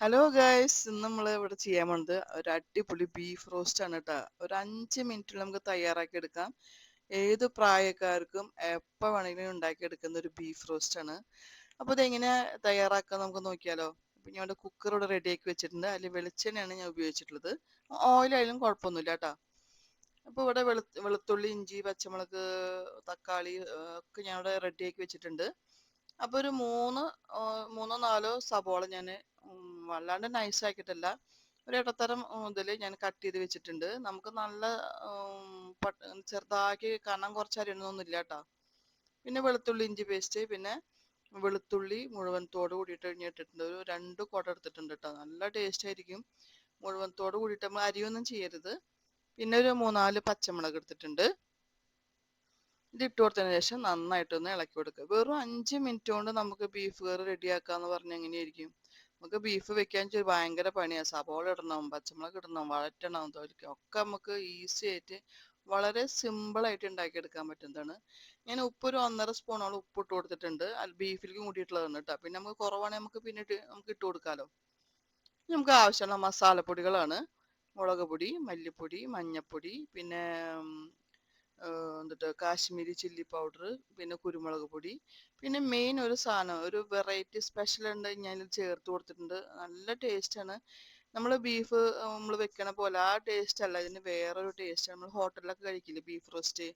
Hello guys ഇന്ന് നമ്മൾ ഇവിടെ ചെയ്യാൻ പോണത് ഒരു അടിപൊളി ബീഫ് റോസ്റ്റ് ആണ് കേട്ടോ ഒരു അഞ്ച് മിനിറ്റിൽ നമുക്ക് തയ്യാറാക്കി എടുക്കാം. ഏത് പ്രായക്കാർക്കും എപ്പോൾ വേണമെങ്കിലും ഉണ്ടാക്കി എടുക്കുന്ന ഒരു ബീഫ് റോസ്റ്റ് ആണ്. അപ്പോൾ ഇതെങ്ങനെ തയ്യാറാക്കാൻ നമുക്ക് നോക്കിയാലോ. അപ്പം ഞാൻ ഇവിടെ കുക്കർ ഇവിടെ റെഡിയാക്കി വെച്ചിട്ടുണ്ട്. അതിൽ വെളിച്ചെണ്ണയാണ് ഞാൻ ഉപയോഗിച്ചിട്ടുള്ളത്. ഓയിലായാലും കുഴപ്പമൊന്നുമില്ല കേട്ടോ അപ്പോൾ ഇവിടെ വെളു വെളുത്തുള്ളി ഇഞ്ചി പച്ചമുളക് തക്കാളി ഒക്കെ ഞാൻ ഇവിടെ റെഡിയാക്കി വെച്ചിട്ടുണ്ട്. അപ്പോൾ ഒരു മൂന്ന് മൂന്നോ നാലോ സബോള ഞാൻ വല്ലാണ്ട് നൈസ് ആക്കിയിട്ടല്ല. ഒരു ഇടത്തരം ഇതിൽ ഞാൻ കട്ട് ചെയ്ത് വെച്ചിട്ടുണ്ട്. നമുക്ക് നല്ല ചെറുതാക്കി കനം കുറച്ച് അരിയണമെന്നൊന്നുമില്ല കേട്ടോ പിന്നെ വെളുത്തുള്ളി ഇഞ്ചി പേസ്റ്റ് പിന്നെ വെളുത്തുള്ളി മുഴുവൻ തോട് കൂടിയിട്ട് കഴിഞ്ഞിട്ടിട്ടുണ്ട് ഒരു രണ്ട് കുട എടുത്തിട്ടുണ്ട് കേട്ടോ നല്ല ടേസ്റ്റ് ആയിരിക്കും. മുഴുവൻ തോട് കൂടിയിട്ട് നമ്മൾ അരിയൊന്നും ചെയ്യരുത്. പിന്നെ ഒരു മൂന്നാൽ പച്ചമുളക് എടുത്തിട്ടുണ്ട്. ഇത് ഇട്ട് കൊടുത്തതിന് ശേഷം നന്നായിട്ടൊന്ന് ഇളക്കി കൊടുക്കുക. വെറും അഞ്ച് മിനിറ്റ് കൊണ്ട് നമുക്ക് ബീഫ് കറി റെഡിയാക്കാന്ന് പറഞ്ഞ എങ്ങനെയായിരിക്കും? നമുക്ക് ബീഫ് വെക്കാൻ ഭയങ്കര പണിയാണ് സബോള ഇടണം പച്ചമുളക് ഇടണം വഴറ്റണം തോലിക്കണം. ഒക്കെ നമുക്ക് ഈസി ആയിട്ട് വളരെ സിമ്പിളായിട്ട് ഉണ്ടാക്കിയെടുക്കാൻ പറ്റുന്നതാണ്. ഞാൻ ഉപ്പ് ഒരു ഒന്നര സ്പൂണോളം ഉപ്പ് ഇട്ട് കൊടുത്തിട്ടുണ്ട്. ബീഫിലേക്ക് കൂട്ടിയിട്ടുള്ളതാണ് കേട്ടോ പിന്നെ നമുക്ക് കുറവാണെങ്കിൽ നമുക്ക് പിന്നെ നമുക്ക് ഇട്ട് കൊടുക്കാമല്ലോ നമുക്ക് ആവശ്യമുള്ള മസാലപ്പൊടികളാണ്. മുളക് പൊടി മല്ലിപ്പൊടി മഞ്ഞപ്പൊടി പിന്നെ എന്നിട്ട് കാശ്മീരി ചില്ലി പൗഡർ പിന്നെ കുരുമുളക് പൊടി പിന്നെ മെയിൻ ഒരു സാധനം ഒരു വെറൈറ്റി സ്പെഷ്യൽ ഉണ്ട് ഞാൻ ചേർത്ത് കൊടുത്തിട്ടുണ്ട്. നല്ല ടേസ്റ്റാണ് നമ്മൾ ബീഫ് നമ്മൾ വെക്കണ പോലെ ആ ടേസ്റ്റ് അല്ല ഇതിന് വേറൊരു ടേസ്റ്റ് നമ്മൾ ഹോട്ടലിലൊക്കെ കഴിക്കില്ലേ ബീഫ് റോസ്റ്റ്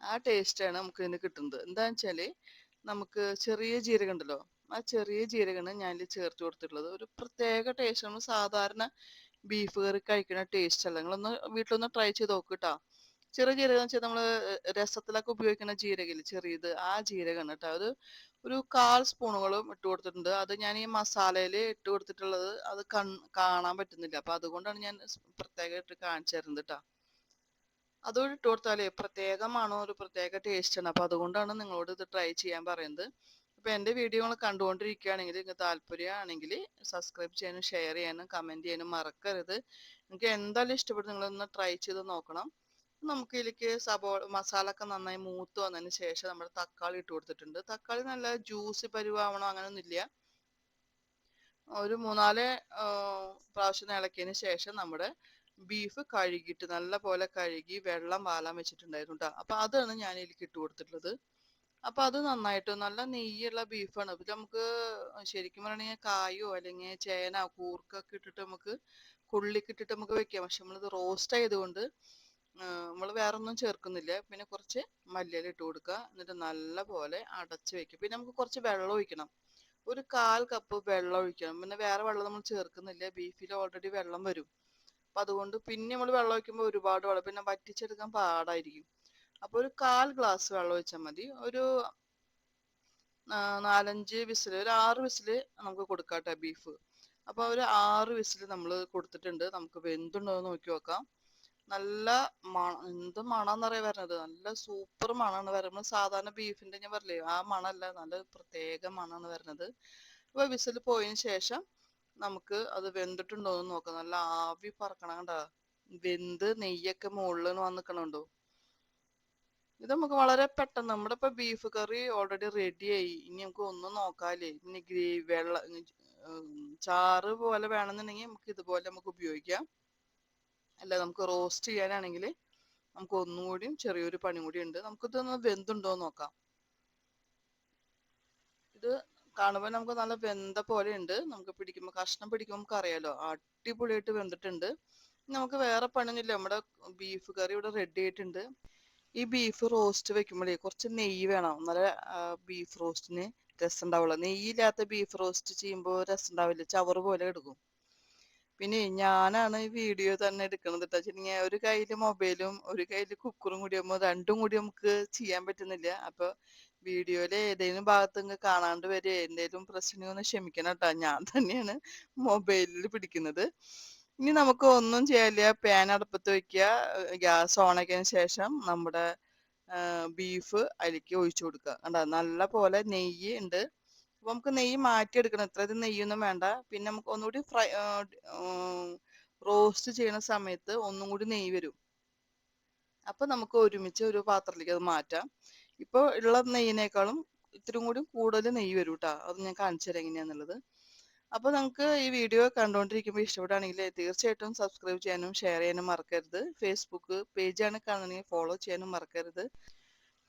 ആ ടേസ്റ്റാണ് നമുക്ക് ഇതിന് കിട്ടുന്നത്. എന്താണെന്ന് വെച്ചാൽ നമുക്ക് ചെറിയ ജീരകം ഉണ്ടല്ലോ ആ ചെറിയ ജീരകമാണ് ഞാൻ ചേർത്ത് കൊടുത്തിട്ടുള്ളത്. ഒരു പ്രത്യേക ടേസ്റ്റ് നമ്മൾ സാധാരണ ബീഫ് കറി കഴിക്കുന്ന ടേസ്റ്റ് അല്ല. നിങ്ങളൊന്ന് വീട്ടിലൊന്ന് ട്രൈ ചെയ്ത് നോക്ക് കേട്ടോ ചെറിയ ജീരകം വെച്ചാൽ നമ്മൾ രസത്തിലൊക്കെ ഉപയോഗിക്കുന്ന ജീരകമില്ല? ചെറിയത്. ആ ജീരകമാണ് കേട്ടോ. അത് ഒരു കാൽ സ്പൂണുകളും ഇട്ട് കൊടുത്തിട്ടുണ്ട്. അത് ഞാൻ ഈ മസാലയിൽ ഇട്ട് കൊടുത്തിട്ടുള്ളത് അത് കൺ കാണാൻ പറ്റുന്നില്ല. അപ്പൊ അതുകൊണ്ടാണ് ഞാൻ പ്രത്യേകമായിട്ട് കാണിച്ചു തരുന്നത് കേട്ടോ. അതോട് ഇട്ട് കൊടുത്താലേ പ്രത്യേകമാണോ ഒരു പ്രത്യേക ടേസ്റ്റ് ആണ്. അപ്പൊ അതുകൊണ്ടാണ് നിങ്ങളോട് ഇത് ട്രൈ ചെയ്യാൻ പറയുന്നത്. അപ്പൊ എന്റെ വീഡിയോ നിങ്ങൾ കണ്ടുകൊണ്ടിരിക്കുകയാണെങ്കിൽ നിങ്ങൾക്ക് താല്പര്യമാണെങ്കിൽ സബ്സ്ക്രൈബ് ചെയ്യാനും ഷെയർ ചെയ്യാനും കമന്റ് ചെയ്യാനും മറക്കരുത്. നിങ്ങൾക്ക് എന്തായാലും ഇഷ്ടപ്പെട്ട് നിങ്ങളൊന്ന് ട്രൈ ചെയ്ത് നോക്കണം. നമുക്ക് ഇതിലേക്ക് സബോള മസാല ഒക്കെ നന്നായി മൂത്ത് വന്നതിന് ശേഷം നമ്മൾ തക്കാളി ഇട്ട് കൊടുത്തിട്ടുണ്ട്. തക്കാളി നല്ല ജ്യൂസ് പരുവാവണോ അങ്ങനെയൊന്നുമില്ല ഒരു മൂന്നാൽ പ്രാവശ്യം ഇളക്കിയതിന് ശേഷം നമ്മുടെ ബീഫ് കഴുകിയിട്ട് നല്ല പോലെ കഴുകി വെള്ളം വാലാൻ വെച്ചിട്ടുണ്ടായിരുന്നു കേട്ടോ അപ്പൊ അതാണ് ഞാൻ ഇതിലേക്ക് ഇട്ട് കൊടുത്തിട്ടുള്ളത്. അപ്പൊ അത് നന്നായിട്ട് നല്ല നെയ്യുള്ള ബീഫാണ് പിന്നെ നമുക്ക് ശരിക്കും പറയണെങ്കിൽ കായോ അല്ലെങ്കിൽ ചേന കൂർക്കൊക്കെ ഇട്ടിട്ട് നമുക്ക് കുള്ളിക്കിട്ടിട്ട് നമുക്ക് വെക്കാം. പക്ഷെ നമ്മളിത് റോസ്റ്റ് ആയതുകൊണ്ട് നമ്മൾ വേറെ ഒന്നും ചേർക്കുന്നില്ല. പിന്നെ കുറച്ച് മല്ലിയില ഇട്ട് കൊടുക്കുക. എന്നിട്ട് നല്ല പോലെ അടച്ച് വെക്കുക. പിന്നെ നമുക്ക് കുറച്ച് വെള്ളം ഒഴിക്കണം. ഒരു കാൽ കപ്പ് വെള്ളം ഒഴിക്കണം. പിന്നെ വേറെ വെള്ളം നമ്മൾ ചേർക്കുന്നില്ല. ബീഫിൽ ഓൾറെഡി വെള്ളം വരും. അപ്പം അതുകൊണ്ട് പിന്നെ നമ്മൾ വെള്ളം ഒഴിക്കുമ്പോൾ ഒരുപാട് വെള്ളം. പിന്നെ വറ്റിച്ചെടുക്കാൻ പാടായിരിക്കും. അപ്പോൾ ഒരു കാൽ ഗ്ലാസ് വെള്ളം ഒഴിച്ചാൽ മതി. ഒരു നാലഞ്ച് വിസിൽ ഒരു ആറ് വിസിൽ നമുക്ക് കൊടുക്കാം ബീഫ് അപ്പോൾ ഒരു ആറ് വിസിൽ നമ്മൾ കൊടുത്തിട്ടുണ്ട്. നമുക്ക് വെന്തുണ്ടോ എന്ന് നോക്കി നോക്കാം. നല്ല മണ എന്ത് മണമെന്നറിയാ വരണത്? നല്ല സൂപ്പർ മണമാണ് വരുന്നത് സാധാരണ ബീഫിന്റെ ഞാൻ പറഞ്ഞില്ലേ ആ മണമല്ല നല്ല പ്രത്യേക മണമാണ് വരുന്നത് അപ്പൊ വിസിൽ പോയതിന് ശേഷം നമുക്ക് അത് വെന്തിട്ടുണ്ടോ എന്ന് നോക്കാം. നല്ല ആവി പറക്കണം കണ്ട? വെന്ത് നെയ്യൊക്കെ മുകളിൽ വന്നിക്കണുണ്ടോ ഇത് നമുക്ക് വളരെ പെട്ടെന്ന് നമ്മുടെ ഇപ്പൊ ബീഫ് കറി ഓൾറെഡി ആയി. ഇനി നമുക്ക് ഒന്നും നോക്കാല്ലേ. ഇനി ഗ്രേവി വെള്ള ചാറ് പോലെ വേണമെന്നുണ്ടെങ്കിൽ നമുക്ക് ഇതുപോലെ നമുക്ക് ഉപയോഗിക്കാം. അല്ല നമുക്ക് റോസ്റ്റ് ചെയ്യാനാണെങ്കിൽ നമുക്ക് ഒന്നുകൂടിയും ചെറിയൊരു പണി കൂടി ഉണ്ട്. നമുക്കിതൊന്ന് വെന്തുണ്ടോ നോക്കാം. ഇത് കാണുമ്പോൾ നമുക്ക് നല്ല വെന്ത പോലെ ഉണ്ട്. നമുക്ക് പിടിക്കുമ്പോൾ കഷ്ണം പിടിക്കുമ്പോൾ നമുക്ക് അറിയാലോ അടിപൊളിയായിട്ട് വെന്തിട്ടുണ്ട്. നമുക്ക് വേറെ പണിയില്ല നമ്മുടെ ബീഫ് കറി ഇവിടെ റെഡി ആയിട്ടുണ്ട്. ഈ ബീഫ് റോസ്റ്റ് വെക്കുമ്പോഴേ കുറച്ച് നെയ്യ് വേണം. നല്ല ബീഫ് റോസ്റ്റിന് രസം ഉണ്ടാവുള്ളൂ നെയ്യില്ലാത്ത ബീഫ് റോസ്റ്റ് ചെയ്യുമ്പോൾ രസം ഉണ്ടാവില്ല ചവറ് പോലെ എടുക്കും. പിന്നെ ഞാനാണ് ഈ വീഡിയോ തന്നെ എടുക്കണത് കേട്ടോ വെച്ചിട്ടുണ്ടെങ്കിൽ ഒരു കയ്യിൽ മൊബൈലും ഒരു കയ്യിൽ കുക്കറും കൂടി ആകുമ്പോൾ രണ്ടും കൂടി നമുക്ക് ചെയ്യാൻ പറ്റുന്നില്ല. അപ്പൊ വീഡിയോയിലെ ഏതെങ്കിലും ഭാഗത്ത് നിങ്ങൾ കാണാണ്ട് വരെ എന്തെങ്കിലും പ്രശ്നം ഒന്ന് ക്ഷമിക്കണം കേട്ടോ ഞാൻ തന്നെയാണ് മൊബൈലിൽ പിടിക്കുന്നത്. ഇനി നമുക്ക് ഒന്നും ചെയ്യാനില്ല പാൻ അടുപ്പത്ത് വെക്കുക. ഗ്യാസ് ഓൺ ആക്കിയതിന് ശേഷം നമ്മുടെ ബീഫ് അതിലേക്ക് ഒഴിച്ചു കൊടുക്കുക. കണ്ടോ? നല്ല പോലെ നെയ്യ് ഉണ്ട് അപ്പൊ നമുക്ക് നെയ്യ് മാറ്റിയെടുക്കണം. ഇത്ര ഇത് നെയ്യൊന്നും വേണ്ട. പിന്നെ നമുക്ക് ഒന്നുകൂടി ഫ്രൈ റോസ്റ്റ് ചെയ്യുന്ന സമയത്ത് ഒന്നും കൂടി നെയ്യ് വരും. അപ്പൊ നമുക്ക് ഒരുമിച്ച് ഒരു പാത്രത്തിലേക്ക് അത് മാറ്റാം. ഇപ്പൊ ഉള്ള നെയ്യിനേക്കാളും ഇത്തിരി കൂടി കൂടുതൽ നെയ്യ് വരും കേട്ടോ അത് ഞാൻ കാണിച്ചു തരാം എങ്ങനെയാന്നുള്ളത്. അപ്പോൾ നമുക്ക് ഈ വീഡിയോ കണ്ടുകൊണ്ടിരിക്കുമ്പോൾ ഇഷ്ടപ്പെടുകയാണെങ്കിൽ തീർച്ചയായിട്ടും സബ്സ്ക്രൈബ് ചെയ്യാനും ഷെയർ ചെയ്യാനും മറക്കരുത്. ഫേസ്ബുക്ക് പേജാണ് കാണുന്നതെങ്കിൽ ഫോളോ ചെയ്യാനും മറക്കരുത്.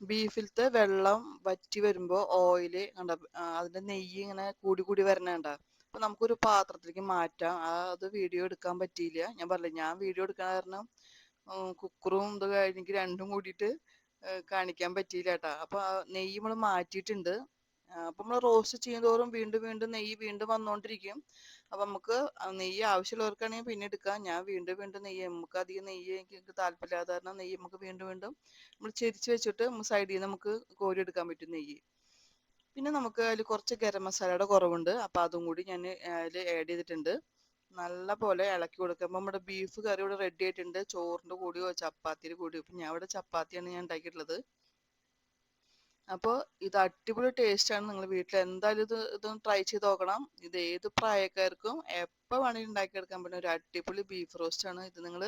ബീഫിലത്തെ വെള്ളം വറ്റി വരുമ്പോൾ ഓയിൽ കണ്ട അതിന്റെ നെയ്യ് ഇങ്ങനെ കൂടി കൂടി വരണണ്ട അപ്പോൾ നമുക്കൊരു പാത്രത്തിലേക്ക് മാറ്റാം. ആ അത് വീഡിയോ എടുക്കാൻ പറ്റിയില്ല. ഞാൻ പറഞ്ഞില്ല ഞാൻ വീഡിയോ എടുക്കാൻ കാരണം കുക്കറും ഇത് എനിക്ക് രണ്ടും കൂടിയിട്ട് കാണിക്കാൻ പറ്റിയില്ല കേട്ടോ. അപ്പോൾ നെയ്യ് നമ്മൾ മാറ്റിയിട്ടുണ്ട്. അപ്പം നമ്മൾ റോസ്റ്റ് ചെയ്യുന്നതോറും വീണ്ടും വീണ്ടും നെയ്യ് വീണ്ടും വന്നുകൊണ്ടിരിക്കും അപ്പം നമുക്ക് നെയ്യ് ആവശ്യമുള്ളവർക്കാണെങ്കിൽ പിന്നെ എടുക്കാം. ഞാൻ വീണ്ടും വീണ്ടും നെയ്യ് നമുക്ക് അധികം നെയ്യ് എനിക്ക് താല്പര്യമില്ലാതെ കാരണം നെയ്യ് നമുക്ക് വീണ്ടും വീണ്ടും നമ്മൾ ചെരിച്ച് വെച്ചിട്ട് സൈഡിൽ നിന്ന് നമുക്ക് കോരി എടുക്കാൻ പറ്റും നെയ്യ്. പിന്നെ നമുക്ക് അതിൽ കുറച്ച് ഗരം മസാലയുടെ കുറവുണ്ട്. അപ്പം അതും കൂടി ഞാൻ അതിൽ ആഡ് ചെയ്തിട്ടുണ്ട്. നല്ല പോലെ ഇളക്കി കൊടുക്കുമ്പോൾ നമ്മുടെ ബീഫ് കറി ഇവിടെ റെഡി ആയിട്ടുണ്ട്. ചോറിന്റെ കൂടിയോ ചപ്പാത്തിയുടെ കൂടിയോ. ഇപ്പം ഞാൻ ഇവിടെ ചപ്പാത്തിയാണ് ഞാൻ ഉണ്ടാക്കിയിട്ടുള്ളത്. അപ്പോൾ ഇത് അടിപൊളി ടേസ്റ്റാണ് നിങ്ങൾ വീട്ടിൽ എന്തായാലും ഇത് ഇതൊന്ന് ട്രൈ ചെയ്ത് നോക്കണം. ഇത് ഏത് പ്രായക്കാർക്കും എപ്പോൾ വേണമെങ്കിലും ഉണ്ടാക്കിയെടുക്കാൻ പറ്റുന്ന ഒരു അടിപൊളി ബീഫ് റോസ്റ്റ് ആണ്. ഇത് നിങ്ങൾ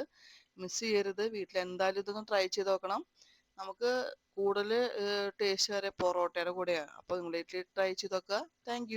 മിസ് ചെയ്യരുത്. വീട്ടിൽ എന്തായാലും ഇതൊന്ന് ട്രൈ ചെയ്ത് നോക്കണം. നമുക്ക് കൂടുതൽ ടേസ്റ്റ് വരെ പൊറോട്ടയുടെ കൂടെയാണ് അപ്പോൾ നിങ്ങൾ വീട്ടിൽ ട്രൈ ചെയ്ത് നോക്കുക. താങ്ക്